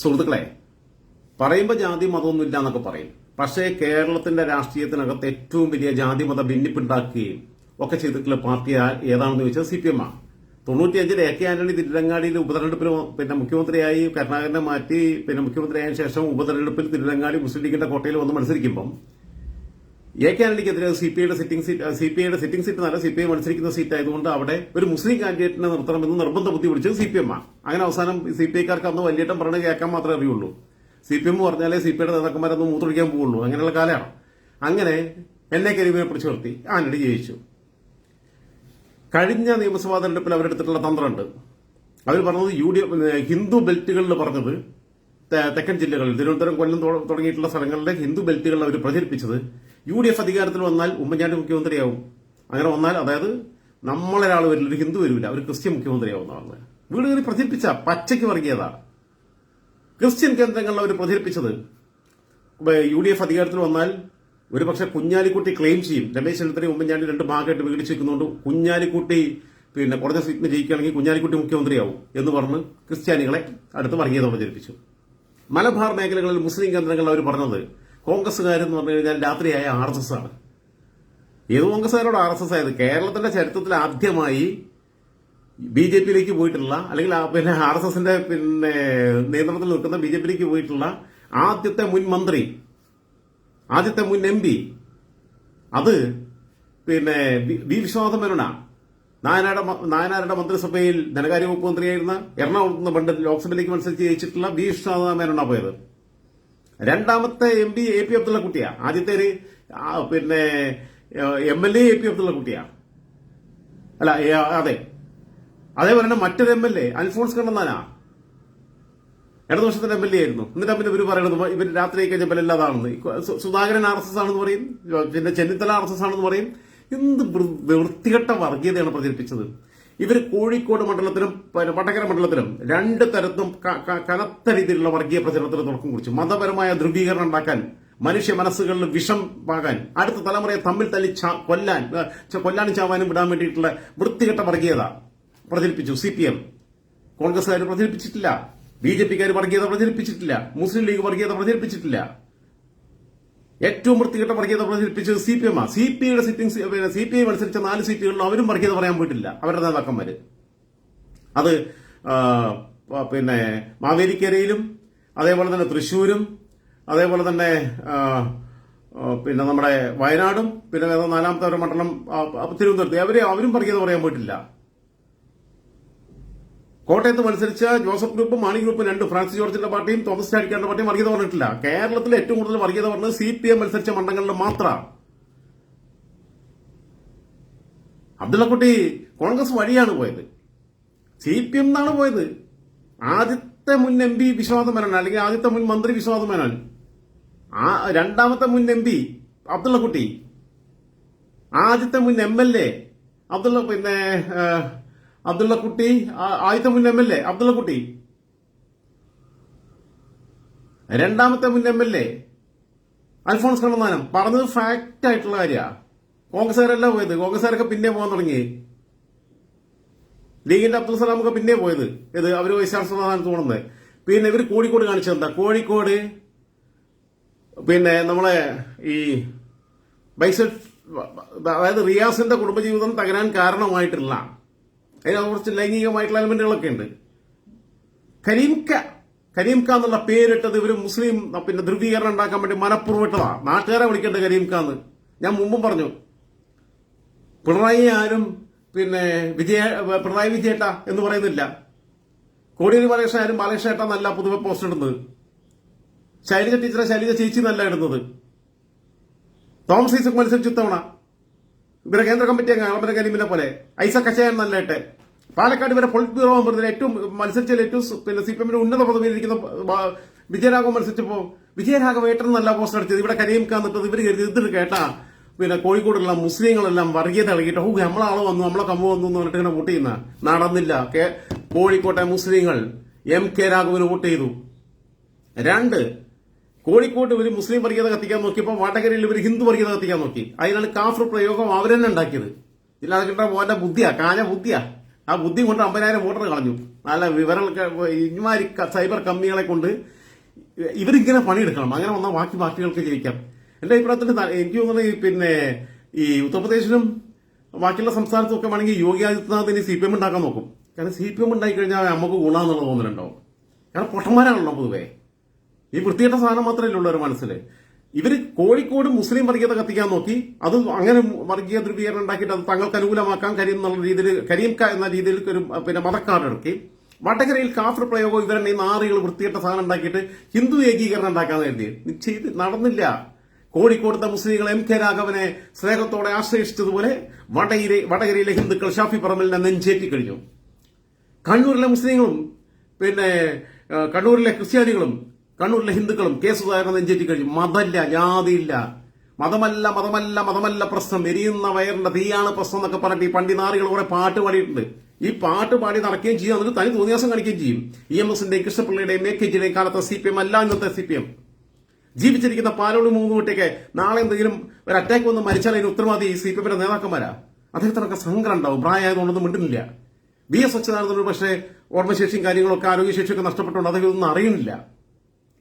സുഹൃത്തുക്കളെ പറയുമ്പോൾ ജാതി മതമൊന്നുമില്ല എന്നൊക്കെ പറയും. പക്ഷേ കേരളത്തിന്റെ രാഷ്ട്രീയത്തിനകത്ത് ഏറ്റവും വലിയ ജാതി മത ഭിന്നിപ്പുണ്ടാക്കുകയും ഒക്കെ ചെയ്തിട്ടുള്ള പാർട്ടി ഏതാണെന്ന് ചോദിച്ചാൽ സി പി എം ആണ് തൊണ്ണൂറ്റിയഞ്ചിൽ എ കെ ആന്റണി തിരുരങ്ങാടിയിൽ ഉപതെരഞ്ഞെടുപ്പിൽ പിന്നെ മുഖ്യമന്ത്രിയായി കരുണാകരനെ മാറ്റി പിന്നെ മുഖ്യമന്ത്രിയായ ശേഷം ഉപതെരഞ്ഞെടുപ്പിൽ തിരുരങ്ങാടി മുസ്ലിം ലീഗിന്റെ കോട്ടയിൽ വന്ന് മത്സരിക്കുമ്പോൾ എ കെ ആന്റണിക്കെതിരെ സി പി ഐയുടെ സിറ്റിംഗ് സീറ്റ് സി പി ഐയുടെ സിറ്റിംഗ് സീറ്റ് നല്ല സി പി ഐ മത്സരിക്കുന്ന സീറ്റ് ആയതുകൊണ്ട് അവിടെ ഒരു മുസ്ലിം കാൻഡിഡേറ്റിനെ നിർത്തണമെന്ന് നിർബന്ധ ബുദ്ധി പിടിച്ചത് സി പി എം ആണ് അങ്ങനെ അവസാനം സി പി ഐക്കാർക്ക് അന്ന് വലിയേട്ടം പറഞ്ഞ് കേൾക്കാൻ മാത്രമേ അറിയുള്ളൂ. സി പി എം പറഞ്ഞാലേ സി പി ഐയുടെ നേതാക്കന്മാരൊന്നും മൂത്രൊഴിക്കാൻ പോകുള്ളൂ അങ്ങനെയുള്ള കാലമാണ്. അങ്ങനെ എന്നെ കരീമിനെ പിടിച്ചു നിർത്തി. ആന്റണി ജയിച്ചു. കഴിഞ്ഞ നിയമസഭാ തെരഞ്ഞെടുപ്പിൽ അവരെടുത്തിട്ടുള്ള തന്ത്രമുണ്ട്. അവർ പറഞ്ഞത് യു ഡി ഹിന്ദു ബെൽറ്റുകളിൽ പറഞ്ഞത് തെക്കൻ ജില്ലകളിൽ തിരുവനന്തപുരം കൊല്ലം തുടങ്ങിയിട്ടുള്ള സ്ഥലങ്ങളിലെ ഹിന്ദു ബെൽറ്റുകളിൽ അവർ പ്രചരിപ്പിച്ചത് യു ഡി എഫ് അധികാരത്തിൽ വന്നാൽ ഉമ്മൻചാണ്ടി മുഖ്യമന്ത്രിയാവും. അങ്ങനെ വന്നാൽ അതായത് നമ്മളൊരാൾ വരില്ല ഒരു ഹിന്ദു വരില്ല ഒരു ക്രിസ്ത്യൻ മുഖ്യമന്ത്രിയാവും എന്നാണ് വീട് കയറി പ്രചരിപ്പിച്ച പച്ചയ്ക്ക് വർഗീയത. ക്രിസ്ത്യൻ കേന്ദ്രങ്ങളിൽ അവർ പ്രചരിപ്പിച്ചത് യു ഡി എഫ് അധികാരത്തിൽ വന്നാൽ ഒരുപക്ഷെ കുഞ്ഞാലിക്കുട്ടി ക്ലെയിം ചെയ്യും. രമേശ് ചെന്നിത്തലയും ഉമ്മൻചാണ്ടി രണ്ട് ഭാഗമായിട്ട് വിഘടിച്ച് വെക്കുന്നുണ്ട് കുഞ്ഞാലിക്കുട്ടി പിന്നെ കുറഞ്ഞ സീറ്റിന് ജയിക്കുകയാണെങ്കിൽ കുഞ്ഞാലിക്കുട്ടി മുഖ്യമന്ത്രിയാവും എന്ന് പറഞ്ഞ് ക്രിസ്ത്യാനികളെ അടുത്ത് വർഗീയത പ്രചരിപ്പിച്ചു. മലബാർ മേഖലകളിൽ മുസ്ലിം കേന്ദ്രങ്ങളിൽ അവർ പറഞ്ഞത് കോൺഗ്രസ്സുകാരെന്ന് പറഞ്ഞു കഴിഞ്ഞാൽ രാത്രിയായ ആർ എസ് എസ് ആണ്. ഏത് കോൺഗ്രസ്സുകാരോട് ആർ എസ് എസ് ആയത്? കേരളത്തിന്റെ ചരിത്രത്തിൽ ആദ്യമായി ബി ജെ പിയിലേക്ക് പോയിട്ടുള്ള അല്ലെങ്കിൽ പിന്നെ ആർ എസ് എസിന്റെ പിന്നെ നിയന്ത്രണത്തിൽ നിൽക്കുന്ന ബി ജെ പിയിലേക്ക് പോയിട്ടുള്ള ആദ്യത്തെ മുൻ മന്ത്രി ആദ്യത്തെ മുൻ എം പി അത് പിന്നെ ബി വി വിശ്വനാഥ മേനോന നായനാരുടെ നായനാരുടെ മന്ത്രിസഭയിൽ ധനകാര്യ വകുപ്പ് മന്ത്രിയായിരുന്ന എറണാകുളത്ത് നിന്ന് പണ്ട് ലോക്സഭയിലേക്ക് മത്സരിച്ച് ജയിച്ചിട്ടുള്ള ബി വിശ്വനാഥ മേനോന പോയത്. രണ്ടാമത്തെ M P A P Abdulla കുട്ടിയാ. ആദ്യത്തെ പിന്നെ M L A A P Abdulla കുട്ടിയാ. അല്ല അതെ. അതേപോലെ തന്നെ മറ്റൊരു എം എൽ എ അൽഫോൺസ് കണ്ണന്താനാ. ഇടതുപക്ഷത്തിന്റെ എം എൽ എ ആയിരുന്നു. എന്നിട്ട് പിന്നെ ഇവർ പറയുന്നത് ഇവർ രാത്രി കഴിഞ്ഞപ്പോൾ ഇല്ലാതാണെന്ന് സുധാകരൻ ആർ എസ് എസ് ആണെന്ന് പറയും. പിന്നെ ചെന്നിത്തല ആർ എസ് എസ് ആണെന്ന് പറയും. എന്ത് വൃത്തികെട്ട വർഗീയതയാണ് പ്രചരിപ്പിച്ചത്. ഇവർ കോഴിക്കോട് മണ്ഡലത്തിലും വടകര മണ്ഡലത്തിലും രണ്ട് തരത്തും കനത്ത രീതിയിലുള്ള വർഗീയ പ്രചരണത്തിന് തുടക്കം കുറിച്ചു. മതപരമായ ധ്രുവീകരണം ഉണ്ടാക്കാൻ മനുഷ്യ മനസ്സുകളിൽ വിഷം പാകാൻ അടുത്ത തലമുറയെ തമ്മിൽ തല്ലി കൊല്ലാൻ കൊല്ലാനും ചാവാനും വിടാൻ വേണ്ടിയിട്ടുള്ള വൃത്തികെട്ട വർഗീയത പ്രചരിപ്പിച്ചു. സി പി എം കോൺഗ്രസ്സുകാർ പ്രചരിപ്പിച്ചിട്ടില്ല. ബി ജെ പിക്കാർ വർഗീയത പ്രചരിപ്പിച്ചിട്ടില്ല. മുസ്ലിം ലീഗ് വർഗീയത പ്രചരിപ്പിച്ചിട്ടില്ല. ഏറ്റവും വൃത്തികെട്ട വർഗീയത പ്രചരിപ്പിച്ചത് സി പി എം ആ. സി പി ഐയുടെ സിറ്റിംഗ് സി പി ഐ മത്സരിച്ച നാല് സീറ്റുകളിലും അവരും വർഗീയത പറയാൻ പോയിട്ടില്ല. അവരുടെ നേതാക്കന്മാര്. അത് പിന്നെ മാവേലിക്കരയിലും അതേപോലെ തന്നെ തൃശ്ശൂരും അതേപോലെ തന്നെ പിന്നെ നമ്മുടെ വയനാടും പിന്നെ നാലാമത്തെ ഒരു മണ്ഡലം തിരുവനന്തപുരത്ത്. അവരെ അവരും വർഗീയത പറയാൻ പോയിട്ടില്ല. കോട്ടയത്ത് മത്സരിച്ച ജോസഫ് ഗ്രൂപ്പും മാണി ഗ്രൂപ്പും രണ്ട്. ഫ്രാൻസിസ് ജോർജിന്റെ പാർട്ടിയും തോമസ് ചാടിക്കാരുടെ പാർട്ടിയും വർഗീയത പറഞ്ഞിട്ടില്ല. കേരളത്തിൽ ഏറ്റവും കൂടുതൽ വർഗീയത പറഞ്ഞത് സി പി എം മത്സരിച്ച മണ്ഡലങ്ങളിൽ മാത്രമാണ് അബ്ദുള്ളക്കുട്ടി കോൺഗ്രസ് വഴിയാണ് പോയത്. സി പി എം എന്നാണ് പോയത്. ആദ്യത്തെ മുൻ എം പി വിശ്വനാഥ മേനോൻ അല്ലെങ്കിൽ ആദ്യത്തെ മുൻ മന്ത്രി വിശ്വനാഥ മേനോൻ ആ രണ്ടാമത്തെ മുൻ എം പി അബ്ദുള്ളക്കുട്ടി. ആദ്യത്തെ മുൻ എം എൽ എ അബ്ദുള്ള പിന്നെ അബ്ദുള്ളക്കുട്ടി കുട്ടി ആദ്യത്തെ മുൻ എം എൽ എ അബ്ദുള്ളക്കുട്ടി. രണ്ടാമത്തെ മുൻ M L A Alphons Kannanthanam. പറഞ്ഞത് ഫാക്റ്റ് ആയിട്ടുള്ള കാര്യമാണ് കോൺഗ്രസ്സുകാരല്ല പോയത്. കോൺഗ്രസ്സുകാരൊക്കെ പിന്നെ പോകാൻ തുടങ്ങി. ലീഗിന്റെ അബ്ദുൽ സലാമൊക്കെ പിന്നെ പോയത്. ഇത് അവർ വൈശാഖ സ്ഥാനത്ത് പോകുന്നത് പിന്നെ ഇവർ കോഴിക്കോട് കാണിച്ചത് എന്താ? കോഴിക്കോട് പിന്നെ നമ്മളെ ഈ ബൈസൽ അതായത് റിയാസിന്റെ കുടുംബജീവിതം തകരാൻ കാരണമായിട്ടുള്ള അതിനകത്ത് കുറച്ച് ലൈംഗികമായിട്ടുള്ള എലമെന്റുകളൊക്കെ ഉണ്ട്. കരീംക കരീംക എന്നുള്ള പേരിട്ടത് ഇവർ മുസ്ലിം പിന്നെ ധ്രുവീകരണം ഉണ്ടാക്കാൻ വേണ്ടി മനഃപൂർവം നാട്ടുകാരെ വിളിക്കേണ്ട കരീംക എന്ന്. ഞാൻ മുമ്പും പറഞ്ഞു. പിണറായി ആരും പിന്നെ വിജയ പിണറായി വിജയേട്ട എന്ന് പറയുന്നില്ല. കോടിയേരി ബാലകൃഷ്ണൻ ആരും ബാലകൃഷ്ണേട്ട നല്ല എന്നല്ല പൊതുവെ പോസ്റ്റ് ഇടുന്നത്. ശൈലജ ടീച്ചറെ ശൈലജ ചേച്ചി എന്നല്ല ഇടുന്നത്. തോമസ് ഐസക് മത്സരിച്ചു ഇവരെ കേന്ദ്ര കമ്മിറ്റി അംഗം അളമര കരീമിനെ പോലെ. ഐസക് അച്ചയൻ എന്നല്ല പാലക്കാട് വരെ പൊളിറ്റ് ബ്യൂറോ മെമ്പറിൽ ഏറ്റവും മത്സരിച്ചതിൽ ഏറ്റവും പിന്നെ സി പി എമ്മിന്റെ ഉന്നത വിജയരാഘവ വിജയരാഘവൻ മത്സരിച്ചപ്പോ വിജയരാഘവ ഏറ്റവും നല്ല പോസ്റ്റ് അടിച്ചത്. ഇവിടെ കരീം നിട്ടത് ഇവർ ഇത് കേട്ടാ. പിന്നെ കോഴിക്കോടുള്ള മുസ്ലിങ്ങളെല്ലാം വർഗീയത ഇളകിയിട്ട് ഓ നമ്മളാൾ വന്നു നമ്മളെ കമ്മു വന്നു എന്ന് പറഞ്ഞിട്ട് ഇങ്ങനെ വോട്ട് ചെയ്യുന്ന. നടന്നില്ല. കോഴിക്കോട്ടെ മുസ്ലിങ്ങൾ എം കെ രാഘവന് വോട്ട് ചെയ്തു. രണ്ട് കോഴിക്കോട്ട് ഇവർ മുസ്ലിം വർഗീയത കത്തിക്കാൻ നോക്കിയപ്പോൾ വാട്ടക്കരയിൽ ഇവർ ഹിന്ദു വർഗീയത കത്തിക്കാൻ നോക്കി. അതിനാണ് കാഫർ പ്രയോഗം അവരെന്നെ ഉണ്ടാക്കിയത്. ഇല്ലാതെ കിട്ടാൻ മോന്റെ ബുദ്ധിയാ കാഞ്ഞ ബുദ്ധിയാ. ആ ബുദ്ധി കൊണ്ട് അമ്പതിനായിരം വോട്ടർ കളഞ്ഞു. നല്ല വിവരങ്ങൾ ഇമാരി സൈബർ കമ്പനികളെ കൊണ്ട് ഇവരിങ്ങനെ പണിയെടുക്കണം. അങ്ങനെ വന്നാൽ ബാക്കി പാർട്ടികൾക്ക് ജയിക്കാം. എന്റെ അഭിപ്രായത്തിൽ ത- എനിക്ക് തോന്നുന്നത് പിന്നെ ഈ ഉത്തർപ്രദേശിലും ബാക്കിയുള്ള സംസ്ഥാനത്തും ഒക്കെ വേണമെങ്കിൽ യോഗി ആദിത്യനാഥ് ഇനി സി പി എം ഉണ്ടാക്കാൻ നോക്കും. കാരണം സി പി എം ഉണ്ടായി കഴിഞ്ഞാൽ നമുക്ക് ഗുണമെന്നുള്ള തോന്നുന്നുണ്ടോ കാരണം പൊട്ടന്മാരാണല്ലോ പൊതുവേ. ഈ വൃത്തികെട്ട സാധനം മാത്രമല്ല ഉള്ളവർ ഒരു മനസ്സിൽ ഇവർ കോഴിക്കോട് മുസ്ലിം വർഗീയത കത്തിക്കാൻ നോക്കി അത് അങ്ങനെ വർഗീയ ധ്രുവീകരണം ഉണ്ടാക്കിയിട്ട് അത് തങ്ങൾക്ക് അനുകൂലമാക്കാൻ കരീം എന്നുള്ള രീതിയിൽ കരീം എന്ന രീതിയിൽ ഒരു പിന്നെ മതക്കാർഡ് ഇറക്കി. വടകരയിൽ കാഫർ പ്രയോഗം ഇവരുടെ നാറികൾ വൃത്തികെട്ട സാധനം ഉണ്ടാക്കിയിട്ട് ഹിന്ദു ഏകീകരണം ഉണ്ടാക്കാൻ കരുതി ചെയ്ത് നടന്നില്ല. കോഴിക്കോടത്തെ മുസ്ലിങ്ങൾ എം കെ രാഘവനെ സ്നേഹത്തോടെ ആശ്രയിച്ചതുപോലെ വടകരയിലെ വടകരയിലെ ഹിന്ദുക്കൾ ഷാഫി പറമ്പലിനെ നെഞ്ചേറ്റി കഴിഞ്ഞു. കണ്ണൂരിലെ മുസ്ലിങ്ങളും പിന്നെ കണ്ണൂരിലെ ക്രിസ്ത്യാനികളും കണ്ണൂരിലെ ഹിന്ദുക്കളും കേസ് സുധാകരൻ നെഞ്ചേറ്റി കഴിഞ്ഞു. മതമില്ല ജാതിയില്ല. മതമല്ല മതമല്ല മതമല്ല പ്രശ്നം. എരിയുന്ന വയറിന്റെ തീയാണ് പ്രശ്നം എന്നൊക്കെ പറഞ്ഞിട്ട് ഈ പണ്ടിനാറികൾ കുറെ പാട്ട് പാടിയിട്ടുണ്ട്. ഈ പാട്ട് പാടി നടക്കുകയും ചെയ്യും. അതിന് തനി തോന്നിയാസം കാണിക്കുകയും ചെയ്യും. ഇ എം എസിന്റെയും കൃഷ്ണപിള്ളയുടെയും എ കെ ജിയുടെയും കാലത്തെ സി പി എം അല്ല ഇന്നത്തെ സി പി എം. ജീവിച്ചിരിക്കുന്ന പാലോട് മൂന്ന് കുട്ടിയൊക്കെ നാളെ എന്തെങ്കിലും ഒരു അറ്റാക്ക് വന്ന് മരിച്ചാൽ അതിന് ഉത്തരവാദി സി പി എമ്മിന്റെ നേതാക്കന്മാരാ? അദ്ദേഹത്തിനൊക്കെ സങ്കടം ഉണ്ടാവും. പ്രായമായതുകൊണ്ടൊന്നും മിണ്ടുന്നില്ല. ബി എസ് അച്യുതാനന്ദന് പക്ഷേ ഓർമ്മശേഷിയും കാര്യങ്ങളൊക്കെ ആരോഗ്യശേഷിയൊക്കെ നഷ്ടപ്പെട്ടുകൊണ്ട് അദ്ദേഹം ഇതൊന്നും അറിയുന്നില്ല.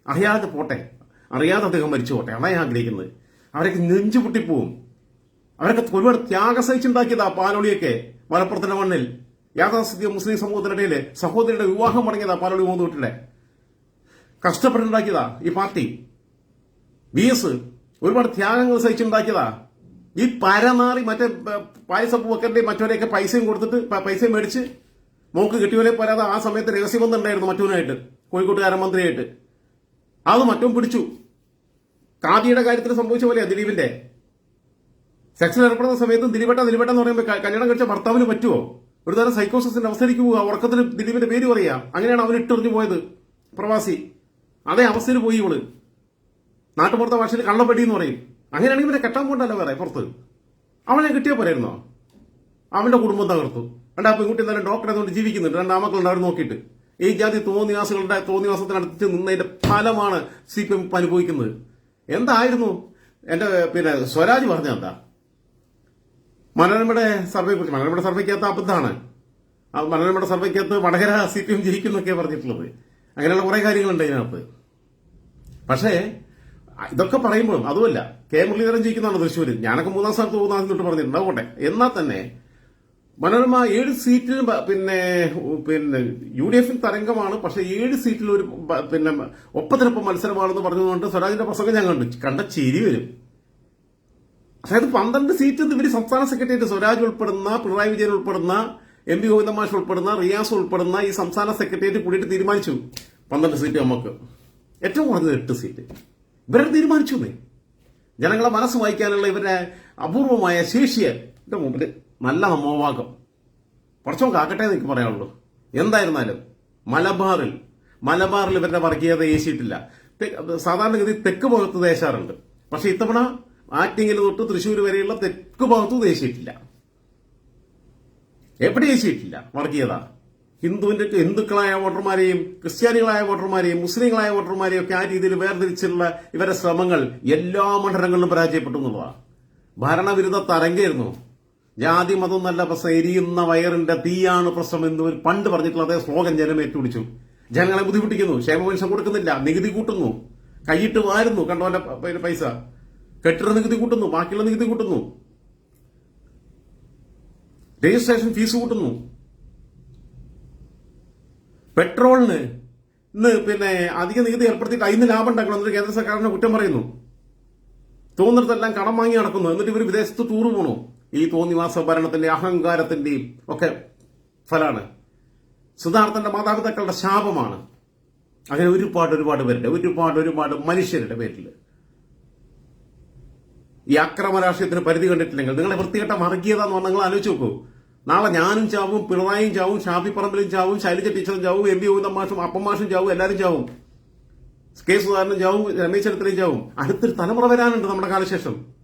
അറിയാതെ പോട്ടെ. അറിയാതെ അദ്ദേഹം മരിച്ചു പോട്ടെ. അതാണ് ഞാൻ ആഗ്രഹിക്കുന്നത്. അവരൊക്കെ നെഞ്ചു പൊട്ടിപ്പോവും. അവരൊക്കെ ഒരുപാട് ത്യാഗം സഹിച്ചുണ്ടാക്കിയതാ പാലോളിയൊക്കെ മലപ്പുറത്തിന്റെ മണ്ണിൽ. യാഥാസ്ഥിതിക മുസ്ലിം സമൂഹത്തിനിടയിൽ സഹോദരിയുടെ വിവാഹം മുടങ്ങിയതാ പാലോളി മൂന്ന് വീട്ടിലെ. കഷ്ടപ്പെട്ടുണ്ടാക്കിയതാ ഈ പാർട്ടി. ബി എസ് ഒരുപാട് ത്യാഗങ്ങൾ സഹിച്ചുണ്ടാക്കിയതാ. ഈ പരനാറി മറ്റേ പായസ പായസപ്പ് മറ്റവരെയൊക്കെ പൈസയും കൊടുത്തിട്ട് പൈസയും മേടിച്ച് മോക്ക് കിട്ടിയവരെ പോരാതെ ആ സമയത്ത് രഹസ്യബന്ധം ഉണ്ടായിരുന്നു മറ്റവനായിട്ട് കോഴിക്കോട്ടുകാരൻ മന്ത്രിയായിട്ട്. അത് മറ്റും പിടിച്ചു. കാതിയുടെ കാര്യത്തിൽ സംഭവിച്ച പോലെയാ ദിലീപിന്റെ. സെക്ഷൻ ഏർപ്പെടുന്ന സമയത്തും ദിലീപേട്ട ദിലീപേട്ട എന്ന് പറയുമ്പോൾ കല്യാണം കഴിച്ച ഭർത്താവിന് പറ്റുമോ ഒരു തരം സൈക്കോസിന്റെ അവസ്ഥയിലേക്ക് പോവുക. ഉറക്കത്തിൽ ദിലീപിന്റെ പേര് പറയാ. അങ്ങനെയാണ് അവൻ ഇട്ടെറിഞ്ഞു പോയത് പ്രവാസി. അതേ അവസ്ഥയിൽ പോയി ഇവൾ. നാട്ടുപുറത്തെ ഭാഷയിൽ കള്ളപ്പെടി എന്ന് പറയും. അങ്ങനെയാണെങ്കിൽ പിന്നെ കെട്ടാൻ പോകണ്ടല്ലോ വേറെ പുറത്ത്. അവനെ കിട്ടിയാൽ പോരായിരുന്നോ? അവന്റെ കുടുംബം തകർത്തു. രണ്ടാ പെൺകുട്ടി എന്തായാലും ഡോക്ടറെ കൊണ്ട് ജീവിക്കുന്നുണ്ട്. രണ്ടാമക്കളുണ്ട് അവർ നോക്കിയിട്ട്. ഈ ജാതി തോന്നിവാസികളുടെ തോന്നിവാസത്തിനടുത്ത് നിന്നതിന്റെ ഫലമാണ് സി പി എം അനുഭവിക്കുന്നത്. എന്തായിരുന്നു? എന്റെ പിന്നെ സ്വരാജ് പറഞ്ഞ എന്താ? മനോരമയുടെ സർവേ കുറിച്ച് മനോരമയുടെ സർവേക്കകത്ത് അബദ്ധമാണ്. മനോരമയുടെ സർവേക്കകത്ത് വടകര സി പി എം ജയിക്കുന്നൊക്കെ പറഞ്ഞിട്ടുള്ളത്. അങ്ങനെയുള്ള കുറെ കാര്യങ്ങളുണ്ട് ഇതിനകത്ത്. പക്ഷേ ഇതൊക്കെ പറയുമ്പോഴും അതുമല്ല കെ മുരളീധരൻ ജയിക്കുന്നതാണ് തൃശ്ശൂർ ഞാനൊക്കെ മൂന്നാം സ്ഥാനത്ത് പോകുന്ന തൊട്ട് പറഞ്ഞിട്ടുണ്ട് എന്നാൽ തന്നെ മനോരമ ഏഴ് സീറ്റിൽ പിന്നെ പിന്നെ യു ഡി എഫിൽ തരംഗമാണ്. പക്ഷെ ഏഴ് സീറ്റിൽ ഒരു പിന്നെ ഒപ്പത്തിനൊപ്പം മത്സരമാണെന്ന് പറഞ്ഞതുകൊണ്ട് സ്വരാജിന്റെ പ്രസംഗം ഞാൻ കണ്ടു കണ്ട ചിരി വരും. അതായത് പന്ത്രണ്ട് സീറ്റ് ഇവർ സംസ്ഥാന സെക്രട്ടേറിയറ്റ് സ്വരാജ് ഉൾപ്പെടുന്ന പിണറായി വിജയൻ ഉൾപ്പെടുന്ന എം പി ഗോവിന്ദ മാഷ് ഉൾപ്പെടുന്ന റിയാസ് ഉൾപ്പെടുന്ന ഈ സംസ്ഥാന സെക്രട്ടേറിയറ്റ് കൂടിയിട്ട് തീരുമാനിച്ചു. പന്ത്രണ്ട് സീറ്റ് നമുക്ക്. ഏറ്റവും കുറഞ്ഞത് എട്ട് സീറ്റ്. ഇവരുടെ തീരുമാനിച്ചു. ജനങ്ങളെ മനസ്സ് വായിക്കാനുള്ള ഇവരുടെ അപൂർവമായ ശേഷിയെ മുമ്പിൽ നല്ല അമോവാക്കം കുറച്ചും കാക്കട്ടെ എനിക്ക് പറയാനുള്ളൂ. എന്തായിരുന്നാലും മലബാറിൽ മലബാറിൽ ഇവരുടെ വർഗീയത ഏശിയിട്ടില്ല. സാധാരണഗതി തെക്ക് ഭാഗത്ത് ദേശാറുണ്ട്. പക്ഷെ ഇത്തവണ ആറ്റിങ്ങിൽ തൊട്ട് തൃശ്ശൂർ വരെയുള്ള തെക്ക് ഭാഗത്ത് ദേശിയിട്ടില്ല. എവിടെ ഏശിയിട്ടില്ല? വർഗീയത ഹിന്ദുവിന്റെ ഹിന്ദുക്കളായ വോട്ടർമാരെയും ക്രിസ്ത്യാനികളായ വോട്ടർമാരെയും മുസ്ലിങ്ങളായ വോട്ടർമാരെയും ഒക്കെ ആ രീതിയിൽ വേർതിരിച്ചുള്ള ഇവരുടെ ശ്രമങ്ങൾ എല്ലാ മണ്ഡലങ്ങളിലും പരാജയപ്പെട്ടു എന്നുള്ളതാണ് ഭരണവിരുദ്ധ തരംഗമായിരുന്നു ജാതി മതം നല്ല പ്രശ്നം എരിയുന്ന വയറിന്റെ തീയാണ് പ്രശ്നം എന്ന് പണ്ട് പറഞ്ഞിട്ടുള്ള അതേ ശ്ലോകം ജനം ഏറ്റുപിടിച്ചു ജനങ്ങളെ ബുദ്ധിമുട്ടിക്കുന്നു ക്ഷേമപെൻഷൻ കൊടുക്കുന്നില്ല നികുതി കൂട്ടുന്നു. കൈയിട്ട് വാരുന്നു കണ്ടോന്റെ പൈസ? കെട്ടിട നികുതി കൂട്ടുന്നു ബാക്കിയുള്ള നികുതി കൂട്ടുന്നു. രജിസ്ട്രേഷൻ ഫീസ് കൂട്ടുന്നു. പെട്രോളിന് ഇന്ന് പിന്നെ അധിക നികുതി ഏർപ്പെടുത്തിയിട്ട് അതിന് ലാഭം ഉണ്ടാക്കണം എന്നിട്ട് കേന്ദ്ര സർക്കാരിനെ കുറ്റം പറയുന്നു. തോന്നിടത്തെല്ലാം കടം വാങ്ങി നടക്കുന്നു എന്നിട്ട് ഇവർ വിദേശത്ത് ടൂർ പോണു. ഈ തോന്നിവാസ ഭരണത്തിന്റെ അഹങ്കാരത്തിന്റെയും ഒക്കെ ഫലാണ്. സിദ്ധാർത്ഥന്റെ മാതാപിതാക്കളുടെ ശാപമാണ്. അങ്ങനെ ഒരുപാട് ഒരുപാട് പേരുടെ ഒരുപാട് ഒരുപാട് മനുഷ്യരുടെ പേരിൽ ഈ അക്രമ രാഷ്ട്രീയത്തിന് പരിധി കണ്ടിട്ടില്ലെങ്കിൽ നിങ്ങളെ വൃത്തികെട്ട എന്ന് പറഞ്ഞാൽ നിങ്ങൾ ആലോചിച്ച് നോക്കൂ. നാളെ ഞാനും ചാവും പിണറായിയും ചാവും ഷാഫി പറമ്പിലും ചാവും ശൈലജ ടീച്ചറും ചാവും എം പി മാഷും അപ്പമാഷും ചാവും എല്ലാവരും ചാവും. കെ സുധാകരനും ചാവും രമേശ് ചെന്നിത്തലയും ചാവും. അടുത്തൊരു തലമുറ വരാനുണ്ട് നമ്മുടെ കാലശേഷം.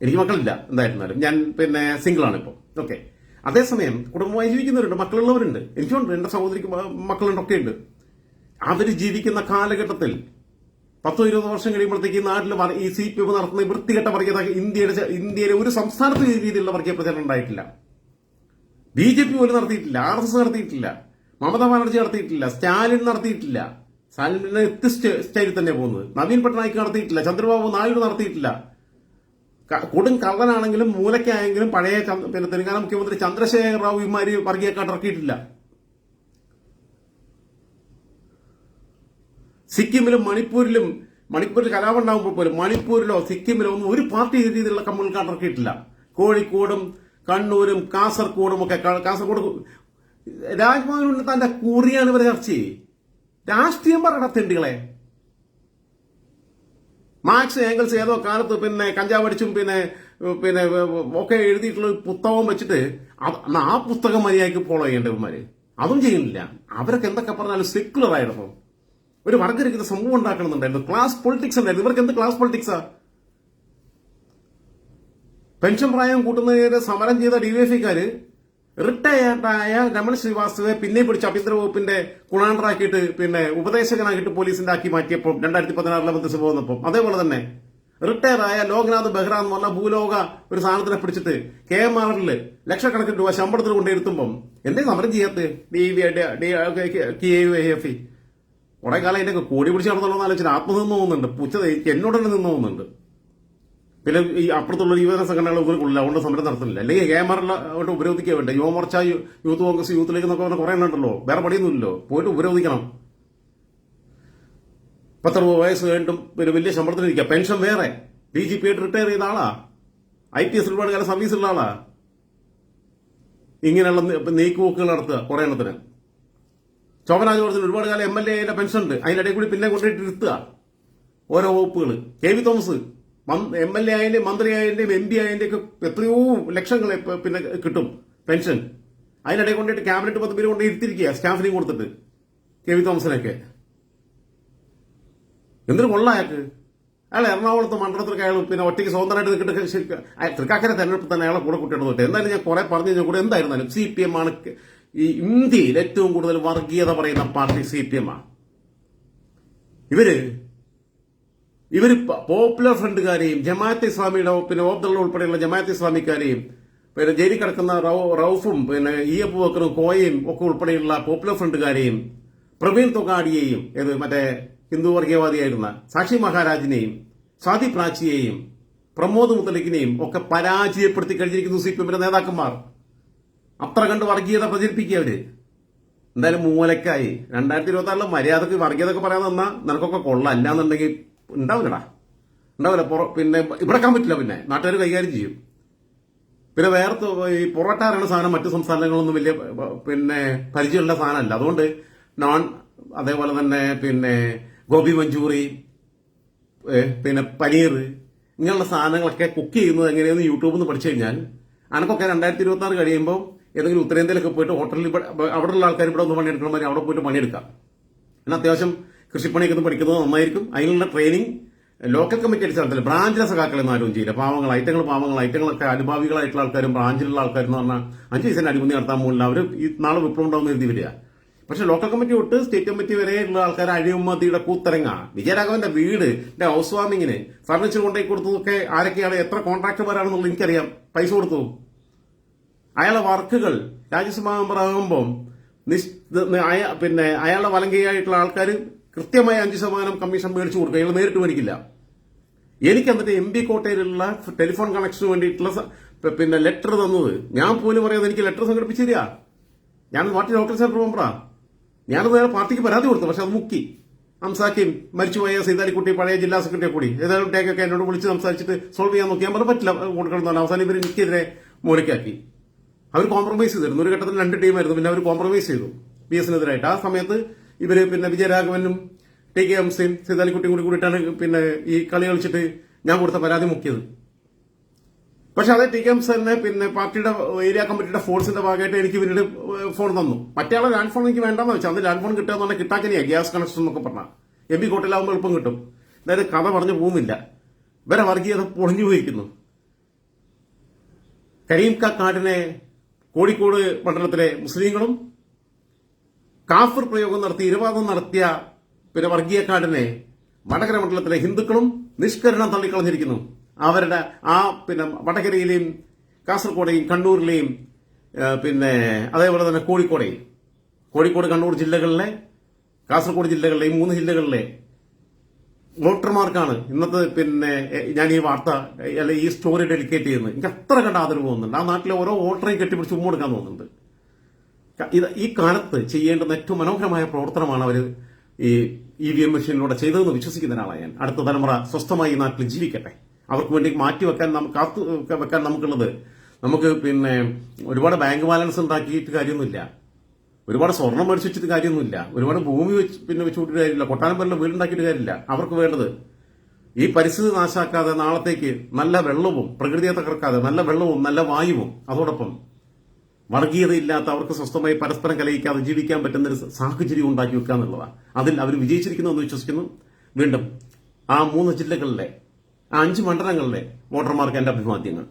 എനിക്ക് മക്കളില്ല എന്തായിരുന്നാലും ഞാൻ പിന്നെ സിംഗിൾ ആണ് ഇപ്പോൾ ഓക്കെ അതേസമയം കുടുംബമായി ജീവിക്കുന്നവരുണ്ട് മക്കളുള്ളവരുണ്ട്. എനിക്കുണ്ട് എന്റെ സഹോദരിക്ക് മക്കളുണ്ട് ഒക്കെ ഉണ്ട് അവർ ജീവിക്കുന്ന കാലഘട്ടത്തിൽ പത്തോ ഇരുപത് വർഷം കഴിയുമ്പോഴത്തേക്ക് നാട്ടിൽ ഈ സി പി എം നടത്തുന്ന വൃത്തികെട്ട വർഗീയത ഇന്ത്യയുടെ ഇന്ത്യയിലെ ഒരു സംസ്ഥാനത്ത് രീതിയിലുള്ള വർഗീയ പ്രചരണം ഉണ്ടായിട്ടില്ല. ബി ജെ പി പോലും നടത്തിയിട്ടില്ല ആർ എസ് എസ് നടത്തിയിട്ടില്ല മമതാ ബാനർജി നടത്തിയിട്ടില്ല സ്റ്റാലിൻ നടത്തിയിട്ടില്ല. സ്റ്റാലിൻ വ്യത്യസ്ത സ്റ്റൈലിൽ തന്നെ പോകുന്നത്. നവീൻ പട്നായിക്ക് നടത്തിയിട്ടില്ല ചന്ദ്രബാബു നായിഡു നടത്തിയിട്ടില്ല. കൊടും കള്ളനാണെങ്കിലും മൂലക്കായെങ്കിലും പഴയ പിന്നെ തെലങ്കാന മുഖ്യമന്ത്രി ചന്ദ്രശേഖർ റാവു ഇമാര് വർഗീയക്കാട്ട് ഇറക്കിയിട്ടില്ല. സിക്കിമിലും മണിപ്പൂരിലും മണിപ്പൂരിൽ കലാപം ഉണ്ടാകുമ്പോൾ പോലും മണിപ്പൂരിലോ സിക്കിമിലോ ഒന്നും ഒരു പാർട്ടി രീതിയിലുള്ള കമ്മ്യൂണിക്കാട്ട് ഇറക്കിയിട്ടില്ല. കോഴിക്കോടും കണ്ണൂരും കാസർഗോഡും ഒക്കെ കാസർഗോഡ് രാജ്ഭവനിൽ തന്റെ കുറിയാണ് ഇവരെ ചർച്ച രാഷ്ട്രീയം പറയണ മാർക്സ് ഏങ്കിൾസ് ഏതോ കാലത്ത് പിന്നെ കഞ്ചാവ് അടിച്ചും പിന്നെ പിന്നെ ഒക്കെ എഴുതിയിട്ടുള്ള ഒരു പുസ്തകം വെച്ചിട്ട് ആ പുസ്തകം മര്യാദയ്ക്ക് ഫോളോ ചെയ്യേണ്ടവന്മാര് അതും ചെയ്യുന്നില്ല. അവരൊക്കെ എന്തൊക്കെ പറഞ്ഞാലും സെക്യുലർ ആയിരുന്നു. ഒരു വർഗരഹിത സമൂഹം ഉണ്ടാക്കണമെന്നുണ്ടായിരുന്നു. ക്ലാസ് പൊളിറ്റിക്സ് ഉണ്ടായിരുന്നു. ഇവർക്ക് എന്ത് ക്ലാസ് പൊളിറ്റിക്സാ പെൻഷൻ പ്രായം കൂട്ടുന്നതിന് സമരം ചെയ്ത ഡിവൈഎഫ്ഐക്കാര് റിട്ടയർഡായ രമൺ ശ്രീവാസ്തവെ പിന്നെ പിടിച്ച് ആഭ്യന്തര വകുപ്പിന്റെ കുണാണ്ടറാക്കിയിട്ട് പിന്നെ ഉപദേശകനാക്കിയിട്ട് പോലീസിന്റെ ആക്കി മാറ്റിയപ്പോൾ രണ്ടായിരത്തി പതിനാറിലെ മന്ത്രിസഭ വന്നപ്പോൾ. അതേപോലെ തന്നെ റിട്ടയർ ആയ ലോക്നാഥ് ബെഹ്റ എന്ന് പറഞ്ഞ ഭൂലോക ഒരു സാധനത്തിനെ പിടിച്ചിട്ട് കെ എം ആറിൽ ലക്ഷക്കണക്കിന് രൂപ ശമ്പളത്തിൽ കൊണ്ടിരുത്തുമ്പം എന്തേ സമരം ചെയ്യാത്ത? D F E. കുറെ കാലം അതിന്റെ കോടി പിടിച്ച് നടന്നുള്ളതെന്ന് ആലോചിച്ചിട്ട് ആത്മനിന്ന് പോകുന്നുണ്ട്. പുച്ച എന്നോട് തന്നെ നിന്ന് പോകുന്നുണ്ട്. പിന്നെ ഈ അപ്പുറത്തുള്ള യുവജന സംഘടനകൾ ഒരു കൊള്ളില്ല. അതുകൊണ്ട് സമരം നടത്തുന്നില്ല. അല്ലെങ്കിൽ കേമറിൽ ഉപരോധിക്കുക വേണ്ട? Yuva Morcha Youth Congress Youth League എന്നൊക്കെ പറഞ്ഞാൽ കുറെ ഉണ്ടല്ലോ വേറെ പണിയൊന്നുമില്ലല്ലോ. പോയിട്ട് ഉപരോധിക്കണം. പത്തറുപത് വയസ്സ് കഴിഞ്ഞിട്ടും പിന്നെ വലിയ ശമ്പളത്തിൽ ഇരിക്കുക. പെൻഷൻ വേറെ. ഡി ജി പി ആയിട്ട് റിട്ടയർ ചെയ്ത ആളാ. ഐ പി എസ് ഒരുപാട് കാലം സർവീസുള്ള ആളാ. ഇങ്ങനെയുള്ള നീക്കുപോക്കുകൾ നടത്തുക കുറെ എണ്ണത്തിന്. ജോർജിന് ഒരുപാട് കാലം എം എൽ എ പെൻഷൻ ഉണ്ട് അതിനിടയിൽ കൂടി പിന്നെ കൊണ്ടിട്ട് ഇരുത്തുക. ഓരോ വകുപ്പുകൾ K V Thomas M L A ആയതിന്റെയും മന്ത്രി ആയതിന്റെയും എം പി ആയതിന്റെയൊക്കെ എത്രയോ ലക്ഷങ്ങൾ പിന്നെ കിട്ടും പെൻഷൻ. അതിനിടയിൽ കൊണ്ടിട്ട് ക്യാബിനറ്റ് പത്ത് പേര് കൊണ്ട് ഇരുത്തിരിക്കുക സ്റ്റാഫിനെയും കൊടുത്തിട്ട്. കെ വി തോമസിനൊക്കെ. എന്തൊരു കൊള്ള അയാൾക്ക്. അയാൾ എറണാകുളത്ത് മണ്ഡലത്തിലൊക്കെ അയാൾ പിന്നെ ഒറ്റയ്ക്ക് സ്വതന്ത്രമായിട്ട് നിൽക്കട്ടെ തൃക്കാക്കര തെരഞ്ഞെടുപ്പ് തന്നെ അയാളെ കൂടെ കൂട്ടിയിട്ട് തൊട്ട് എന്തായാലും ഞാൻ കുറെ പറഞ്ഞു കൂടെ എന്തായിരുന്നാലും സി പി എം ആണ് ഈ ഇന്ത്യയിൽ ഏറ്റവും കൂടുതൽ വർഗീയത പറയുന്ന പാർട്ടി സി പി എം ആണ്. ഇവർ ഇവർ പ- പോപ്പുലർ ഫ്രണ്ടുകാരെയും ജമാഅത്ത് ഇസ്ലാമിയുടെ പിന്നെ ഓബ്ദുള്ള ഉൾപ്പെടെയുള്ള ജമാഅത്ത് ഇസ്ലാമിക്കാരെയും പിന്നെ ജയിലിൽ കിടക്കുന്ന റൌഫും പിന്നെ ഇ എഫ് ബക്കറും കോയയും ഒക്കെ ഉൾപ്പെടെയുള്ള പോപ്പുലർ ഫ്രണ്ടുകാരെയും പ്രവീൺ തൊഗാഡിയെയും ഏത് മറ്റേ ഹിന്ദു വർഗീയവാദിയായിരുന്ന സാക്ഷി മഹാരാജിനെയും സാദി പ്രാച്ചിയെയും പ്രമോദ് മുത്തലിഖിനെയും ഒക്കെ പരാജയപ്പെടുത്തി കഴിഞ്ഞിരിക്കുന്നു സി പി എമ്മിന്റെ നേതാക്കന്മാർ. അത്ര കണ്ട് വർഗീയത പ്രചരിപ്പിക്കുക അവർ. എന്തായാലും മൂലക്കായി. രണ്ടായിരത്തി ഇരുപത്തി ആറിലെ മര്യാദയ്ക്ക് വർഗീയതൊക്കെ പറയാൻ തന്നാ നിനക്കൊക്കെ കൊള്ളാം. അല്ലാന്നുണ്ടെങ്കിൽ ഉണ്ടാവില്ലടാ. ഉണ്ടാവില്ല പുറ- പിന്നെ ഇവിടെക്കാൻ പറ്റില്ല പിന്നെ. നാട്ടുകാർ കൈകാര്യം ചെയ്യും. പിന്നെ വേറെ ഈ പൊറോട്ടാറാണ് സാധനം മറ്റു സംസ്ഥാനങ്ങളൊന്നും വലിയ പിന്നെ പരിചയമുള്ള സാധനമല്ല. അതുകൊണ്ട് നോൺ അതേപോലെ തന്നെ പിന്നെ ഗോപി മഞ്ചൂറി പിന്നെ പനീർ ഇങ്ങനെയുള്ള സാധനങ്ങളൊക്കെ കുക്ക് ചെയ്യുന്നത് എങ്ങനെയെന്ന് യൂട്യൂബിൽ നിന്ന് പഠിച്ചു കഴിഞ്ഞാൽ അനക്കൊക്കെ രണ്ടായിരത്തി ഇരുപത്തി ആറ് കഴിയുമ്പോൾ ഏതെങ്കിലും ഉത്തരേന്ത്യയിലൊക്കെ പോയിട്ട് ഹോട്ടലിൽ അവിടെയുള്ള ആൾക്കാർ ഇവിടെ ഒന്ന് പണിയെടുക്കണമാതിരി അവിടെ പോയിട്ട് പണിയെടുക്കാം. എന്നാൽ അത്യാവശ്യം കൃഷിപ്പണിയൊക്കെ ഒന്ന് പഠിക്കുന്നത് നന്നായിരിക്കും. അതിനുള്ള ട്രെയിനിങ് ലോക്കൽ കമ്മിറ്റി അടിസ്ഥാനത്തിൽ ബ്രാഞ്ചിലെ സഖാക്കളൊന്നും ആരും ചെയ്യില്ല. പാവങ്ങൾ ഐറ്റങ്ങൾ പാവങ്ങൾ ഐറ്റങ്ങളൊക്കെ അനുഭാവികളായിട്ടുള്ള ആൾക്കാരും ബ്രാഞ്ചിലുള്ള ആൾക്കാരും എന്ന് പറഞ്ഞാൽ അഞ്ച് ദിവസം അടിമുന്തി നടത്താൻ പോകുന്നില്ല. അവർ ഈ നാളെ വിപ്ലവം ഉണ്ടാവുന്ന എഴുതി വരിക പക്ഷെ ലോക്കൽ കമ്മിറ്റി തൊട്ട് സ്റ്റേറ്റ് കമ്മിറ്റി വരെയുള്ള ആൾക്കാർ അഴിമതിയുടെ കൂത്തരങ്ങ. വിജയരാഘവന്റെ വീട് ഹൗസ് വാമിങ്ങിന് ഫർണിച്ചർ കൊണ്ടുപോയി കൊടുത്തതൊക്കെ ആരൊക്കെയാണ് എത്ര കോൺട്രാക്ടർമാരാണെന്നുള്ളത് എനിക്കറിയാം. പൈസ കൊടുത്തു. അയാളെ വർക്കുകൾ രാജ്യസഭാ മെമ്പറാകുമ്പോൾ നിശ്- പിന്നെ അയാളുടെ വലങ്കയായിട്ടുള്ള ആൾക്കാർ കൃത്യമായി അഞ്ച് ശതമാനം കമ്മീഷൻ മേടിച്ചു കൊടുക്കുക ഇയാൾ നേരിട്ട് മേടിക്കില്ല എനിക്ക് എന്നിട്ട് എം പി കോട്ടയിലുള്ള ടെലിഫോൺ കണക്ഷന് വേണ്ടിയിട്ടുള്ള പ- പിന്നെ ലെറ്റർ തന്നത്. ഞാൻ പോലും പറയാതെ എനിക്ക് ലെറ്റർ സംഘടിപ്പിച്ചു തരിക ഞാൻ പാർട്ടി ലോക്കൽ സെക്രട്ടറി മെമ്പറാ. ഞാൻ നേരെ പാർട്ടിക്ക് പരാതി കൊടുത്തു. പക്ഷെ അത് മുക്കി. അംസാക്കിയും മരിച്ചുപോയ സീതാലിക്കുട്ടി പഴയ ജില്ലാ സെക്രട്ടറി കൂടി. ഏതായാലും ടേക്കൊക്കെ എന്നോട് വിളിച്ച് സംസാരിച്ചിട്ട് സോൾവ് ചെയ്യാൻ നോക്കി ഞാൻ പറഞ്ഞു പറ്റില്ല കൊടുക്കണം അവസാനം ഇവർ എനിക്കെതിരെ മൂലക്കാക്കി അവർ കോംപ്രമൈസ് ചെയ്തിരുന്നു. ഒരു ഘട്ടത്തിൽ രണ്ട് ടീമായിരുന്നു. പിന്നെ അവർ കോംപ്രമൈസ് ചെയ്തു. ബി എസിനെതിരായിട്ട്. ആ സമയത്ത് ഇവർ പിന്നെ വിജയരാഘവനും ടി കെ എംസിയും സീതാലിക്കുട്ടിയും കൂടി കൂടിയിട്ടാണ് പിന്നെ ഈ കളി കളിച്ചിട്ട് ഞാൻ കൊടുത്ത പരാതി മുക്കിയത്. പക്ഷെ അതേ ടി കെ എംസ് തന്നെ പിന്നെ പാർട്ടിയുടെ ഏരിയ കമ്മിറ്റിയുടെ ഫോഴ്സിന്റെ ഭാഗമായിട്ട് എനിക്ക് പിന്നീട് ഫോൺ തന്നു. മറ്റേ ലാൻഡ് ഫോൺ എനിക്ക് വേണ്ടെന്ന് വെച്ചാൽ അത് ലാൻഡ് ഫോൺ കിട്ടുക എന്ന് പറഞ്ഞാൽ ഗ്യാസ് കണക്ഷൻ എന്നൊക്കെ പറഞ്ഞാൽ എം പി കോട്ടിലാവുമ്പോൾ എളുപ്പം കിട്ടും. അതായത് കഥ പറഞ്ഞു പോകുന്നില്ല. ഇവരെ വർഗീയത പൊളിഞ്ഞു പോയിരിക്കുന്നു. കരീം ക കാടിനെ കോഴിക്കോട് മണ്ഡലത്തിലെ മുസ്ലിങ്ങളും കാഫർ പ്രയോഗം നടത്തി ഇരുവാദം നടത്തിയ പിന്നെ വർഗീയക്കാടിനെ വടകര മണ്ഡലത്തിലെ ഹിന്ദുക്കളും നിഷ്കരണം തള്ളിക്കളഞ്ഞിരിക്കുന്നു. അവരുടെ ആ പിന്നെ വടകരയിലെയും കാസർഗോഡെയും കണ്ണൂരിലെയും പിന്നെ അതേപോലെ തന്നെ കോഴിക്കോടെയും. കോഴിക്കോട് കണ്ണൂർ ജില്ലകളിലെ കാസർഗോഡ് ജില്ലകളിലെ ഈ മൂന്ന് ജില്ലകളിലെ വോട്ടർമാർക്കാണ് ഇന്നത്തെ പിന്നെ ഞാൻ ഈ വാർത്ത അല്ലെ ഈ സ്റ്റോറി ഡെലിക്കേറ്റ് ചെയ്യുന്നത്. എനിക്ക് അത്ര കണ്ട ആദരവ് തോന്നുന്നുണ്ട്. ആ നാട്ടിലെ ഓരോ വോട്ടറെയും കെട്ടിപ്പിടിച്ച് ഉമ്മ കൊടുക്കാൻ തോന്നുന്നുണ്ട്. ഇത് ഈ കാലത്ത് ചെയ്യേണ്ടുന്ന ഏറ്റവും മനോഹരമായ പ്രവർത്തനമാണ് അവർ ഈ ഇ വി എം മെഷീനിലൂടെ ചെയ്തതെന്ന് വിശ്വസിക്കുന്ന ഒരാളാണ് ഞാൻ. അടുത്ത തലമുറ സ്വസ്ഥമായി നാട്ടിൽ ജീവിക്കട്ടെ. അവർക്ക് വേണ്ടി മാറ്റിവെക്കാൻ നമുക്ക് കാത്തു വെക്കാൻ നമുക്കുള്ളത് നമുക്ക് പിന്നെ ഒരുപാട് ബാങ്ക് ബാലൻസ് ഉണ്ടാക്കിയിട്ട് കാര്യമൊന്നുമില്ല. ഒരുപാട് സ്വർണം മേടിച്ച് വെച്ചിട്ട് കാര്യമൊന്നുമില്ല. ഒരുപാട് ഭൂമി വെച്ച് പിന്നെ വെച്ച് കൂട്ടിയിട്ട് കാര്യമില്ല. കൊട്ടാരം പോലെ വീടുണ്ടാക്കിയിട്ട് കാര്യമില്ല. അവർക്ക് വേണ്ടത് ഈ പരിസ്ഥിതി നാശാക്കാതെ നാളത്തേക്ക് നല്ല വെള്ളവും പ്രകൃതിയെ തകർക്കാതെ നല്ല വെള്ളവും നല്ല വായുവും. അതോടൊപ്പം വർഗീയതയില്ലാത്ത അവർക്ക് സ്വസ്ഥമായി പരസ്പരം കലയിക്കാതെ ജീവിക്കാൻ പറ്റുന്ന ഒരു സാഹചര്യം ഉണ്ടാക്കി വെക്കുക എന്നുള്ളതാണ്. അതിൽ അവർ വിജയിച്ചിരിക്കുന്നു എന്ന് വിശ്വസിക്കുന്നു. വീണ്ടും ആ മൂന്ന് ജില്ലകളിലെ ആ അഞ്ച് മണ്ഡലങ്ങളിലെ വോട്ടർമാർക്ക് എന്റെ അഭിവാദ്യങ്ങൾ.